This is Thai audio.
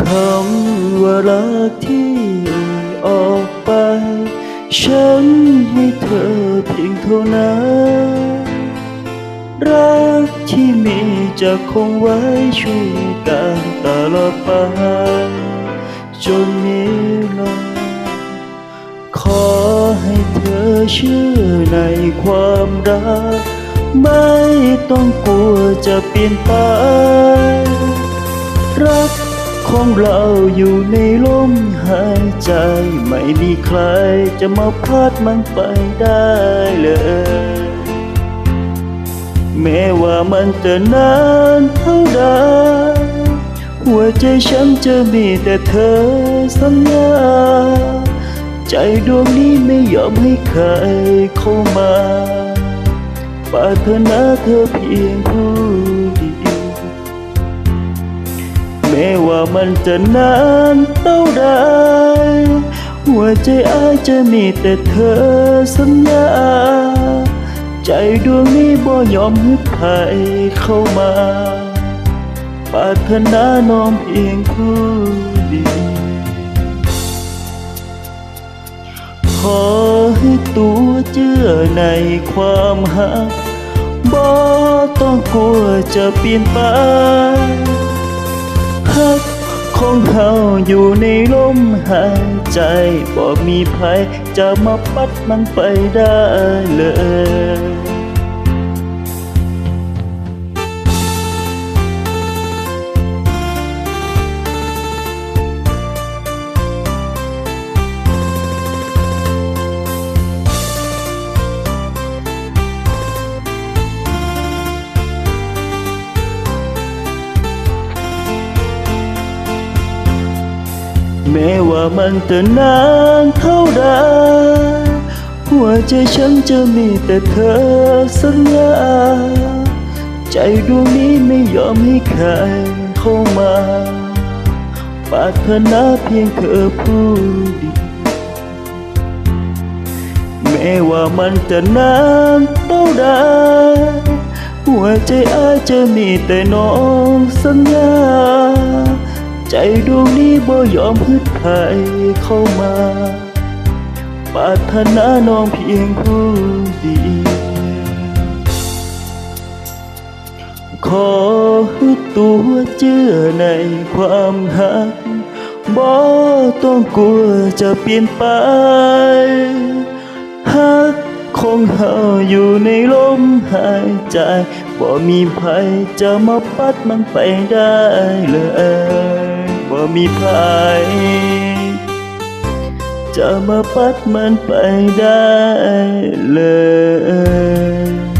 คำว่ารักที่เอ่ยออกไป ฉันให้เธอเพียงเท่านั้น รักที่มีจะคงไว้ช่วยกันตลอดไปจนนิรันดร์ขอให้เธอเชื่อในความรัก ไม่ต้องกลัวจะเปลี่ยนไปรัก ของเราอยู่ในลมหายใจ ไม่มีใครจะมาพัดมันไปได้เลย แม้ว่ามันจะนานเท่าใดหัวใจฉันจะมีแต่เธอสัญญา ใจดวงนี้ไม่ยอมให้ใครเข้ามาปรารถนาเธอเพียงผู้เดียว ว่ามันจะนานเท่าใดหัวใจอ้ายจะมีแต่เธอสัญญา ใจดวงนี้บ่ยอมให้ใครเข้ามาปรารถนาน้องเพียงผู้เดียวขอให้ตัวเชื่อในความหักบ่ต้องกลัวจะเปลี่ยนไป อยู่ในลมหายใจบอกมีภัยจะมาปัดมันไปได้เลย แม้ว่ามันจะนานเท่าใดหัวใจฉันจะมีแต่เธอสัญญาใจดวงนี้ไม่ยอมให้ใครเข้ามาปาถนาเพียงเธอผู้เดียวแม้ว่ามันจะนานเท่าใดหัวใจอาจจะมีแต่น้องสัญญา ใจดวงนี้บ่ยอมพึดใครเข้ามาปรารถนาน้องเพียงผู้เดียวขอให้ตัวเชื่อในความหักบ่ต้องกลัวจะเปลี่ยนไปหักของเฮาอยู่ในลมหายใจบ่มีภัยจะมาปัดมันไปได้เลย บ่มีภัยจะมาปัดมันไปได้เลย